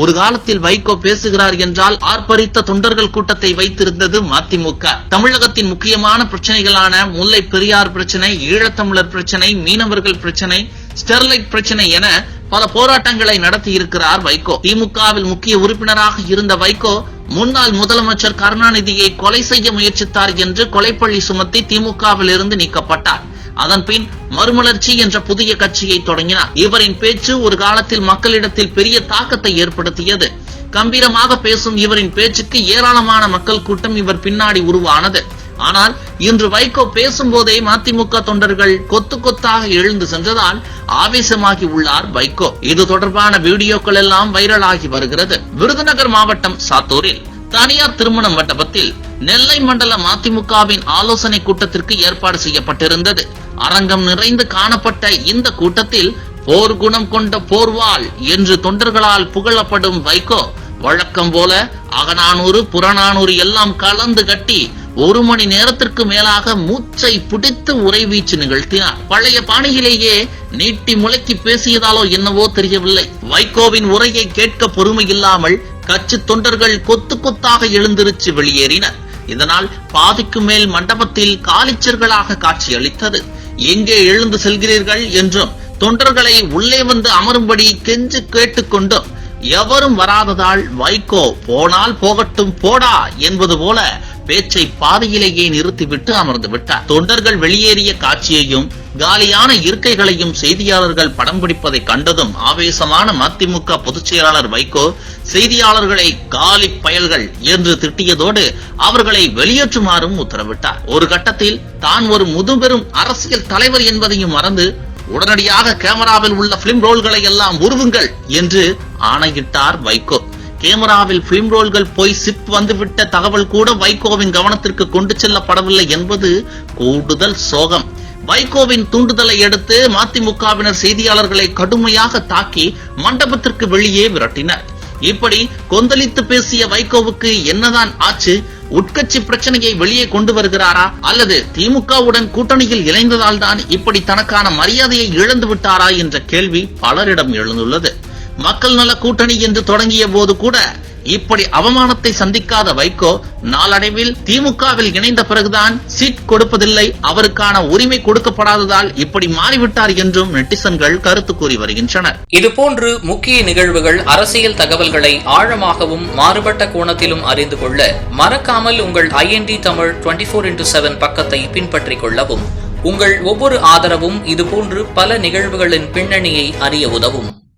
ஒரு காலத்தில் வைகோ பேசுகிறார் என்றால் ஆர்ப்பரித்த தொண்டர்கள் கூட்டத்தை வைத்திருந்தது மதிமுக. தமிழகத்தின் முக்கியமான பிரச்சனைகளான முல்லை பெரியார் பிரச்சனை ஈழத்தமிழர் பிரச்சனை மீனவர்கள் பிரச்சனை ஸ்டெர்லைட் பிரச்சனை என பல போராட்டங்களை நடத்தி இருக்கிறார் வைகோ. திமுகவில் முக்கிய உறுப்பினராக இருந்த வைகோ முன்னாள் முதலமைச்சர் கருணாநிதியை கொலை செய்ய முயற்சித்தார் என்று கொலைப்பள்ளி சுமத்தி திமுகவில் இருந்து நீக்கப்பட்டார். அதன் பின் மறுமலர்ச்சி என்ற புதிய கட்சியை தொடங்கினார். இவரின் பேச்சு ஒரு காலத்தில் மக்களிடத்தில் பெரிய தாக்கத்தை ஏற்படுத்தியது. கம்பீரமாக பேசும் இவரின் பேச்சுக்கு ஏராளமான மக்கள் கூட்டம் இவர் பின்னாடி உருவானது. ஆனால் இன்று வைகோ பேசும்போதே மதிமுக தொண்டர்கள் கொத்து கொத்தாக எழுந்து சென்றதால் ஆவேசமாகி உள்ளார் வைகோ. இது தொடர்பான வீடியோக்கள் எல்லாம் வைரலாகி வருகிறது. விருதுநகர் மாவட்டம் சாத்தூரில் தனியார் திருமண மண்டபத்தில் நெல்லை மண்டல மதிமுகவின் ஆலோசனை கூட்டத்திற்கு ஏற்பாடு செய்யப்பட்டிருந்தது. அரங்கம் நிறைந்து காணப்பட்ட இந்த கூட்டத்தில் போர் குணம் கொண்ட போர்வாள் என்று தொண்டர்களால் புகழப்படும் வைகோ வழக்கம் போல அகநானூறு புறநானூறு எல்லாம் கலந்து கட்டி ஒரு மணி நேரத்திற்கு மேலாக மூச்சை பிடித்து உறைவீச்சு நிகழ்த்தினார். பழைய பாணியிலேயே நீட்டி முளைக்கி பேசியதாலோ என்னவோ தெரியவில்லை. வைகோவின் உரையை கேட்க பொறுமை இல்லாமல் கட்சி தொண்டர்கள் கொத்து கொத்தாக எழுந்திருச்சு வெளியேறினர். இதனால் பாதிக்கு மேல் மண்டபத்தில் காலிச்சர்களாக காட்சியளித்தது. எங்கே எழுந்து செல்கிறீர்கள் என்றும் தொண்டர்களை உள்ளே வந்து அமரும்படி கெஞ்சு கேட்டுக்கொண்டும் எவரும் வராததால் வைகோ போனால் போகட்டும் போடா என்பது போல பேச்சை பாதியிலேயே நிறுத்திவிட்டு அமர்ந்து விட்டார். தொண்டர்கள் வெளியேறிய காட்சியையும் காலியான இருக்கைகளையும் செய்தியாளர்கள் படம் பிடிப்பதை கண்டதும் ஆவேசமான மதிமுக பொதுச் செயலாளர் வைகோ செய்தியாளர்களை காலி பயல்கள் என்று திட்டியதோடு அவர்களை வெளியேற்றுமாறும் உத்தரவிட்டார். ஒரு கட்டத்தில் தான் ஒரு முதுபெரும் அரசியல் தலைவர் என்பதையும் மறந்து உடனடியாக கேமராவில் உள்ள பிலிம் ரோல்களை எல்லாம் உருவுங்கள் என்று ஆணையிட்டார் வைகோ. கேமராவில் பிலிம் ரோல்கள் போய் சிப் வந்துவிட்ட தகவல் கூட வைகோவின் கவனத்திற்கு கொண்டு செல்லப்படவில்லை என்பது கூடுதல் சோகம். வைகோவின் தூண்டுதலை அடுத்து மதிமுகவினர் செய்தியாளர்களை கடுமையாக தாக்கி மண்டபத்திற்கு வெளியே விரட்டினர். இப்படி கொந்தளித்து பேசிய வைகோவுக்கு என்னதான் ஆச்சு? உட்கட்சி பிரச்சனையை வெளியே கொண்டு வருகிறாரா? அல்லது திமுகவுடன் கூட்டணியில் இணைந்ததால் தான் இப்படி தனக்கான மரியாதையை இழந்து விட்டாரா என்ற கேள்வி பலரிடம் எழுந்துள்ளது. மக்கள் நல கூட்டணி என்று தொடங்கிய போது கூட இப்படி அவமானத்தை சந்திக்காத வைகோ நாளடைவில் திமுகவில் இணைந்த பிறகுதான் சீட் கொடுப்பதில்லை அவருக்கான உரிமை கொடுக்கப்படாததால் இப்படி மாறிவிட்டார் என்றும் நெட்டிசன்கள் கருத்து கூறி வருகின்றனர். இதுபோன்று முக்கிய நிகழ்வுகள் அரசியல் தகவல்களை ஆழமாகவும் மாறுபட்ட கோணத்திலும் அறிந்து கொள்ள மறக்காமல் உங்கள் I N D Tamil twenty four into seven பக்கத்தை பின்பற்றிக் கொள்ளவும். உங்கள் ஒவ்வொரு ஆதரவும் இதுபோன்று பல நிகழ்வுகளின் பின்னணியை அறிய உதவும்.